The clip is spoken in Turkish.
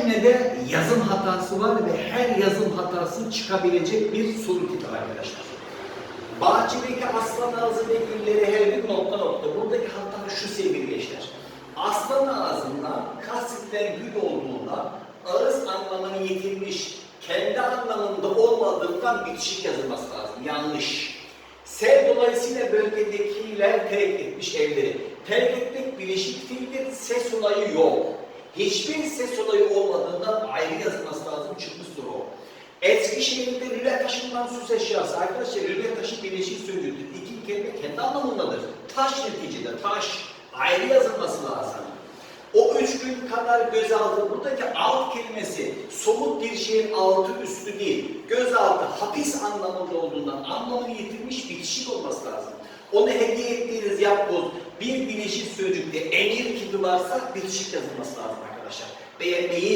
cümlede yazım hatası var ve her yazım hatası çıkabilecek bir soru tipi arkadaşlar. Bahçedeki aslan ağzı ve gülleri her bir nokta nokta. Buradaki hata şu sevgili gençler. Aslan ağzından kastedilen gül olduğunda ağız anlamını yitirmiş, kendi anlamında olmadığından bitişik yazılması lazım. Yanlış. Sev dolayısıyla bölgedekiler terk etmiş evleri. Terk etmek bileşik fiildir, ses olayı yok. Hiçbir ses olayı olmadığından ayrı yazılması lazım, çıkmıştır o. Eskişehir'de lüle taşından süs eşyası. Arkadaşlar lüle taşı birleşik sözcüktür. İki kelime kendi anlamındadır. Taş neticede taş. Ayrı yazılması lazım. O üç gün kadar gözaltı, buradaki alt kelimesi somut bir şeyin altı üstü değil. Gözaltı hapis anlamında olduğundan anlamını yitirmiş bitişik olması lazım. Onu hediye ettiğiniz yapboz bir bileşik sözcükte emir gibi varsa bitişik yazılması lazım arkadaşlar. Beğenmeyi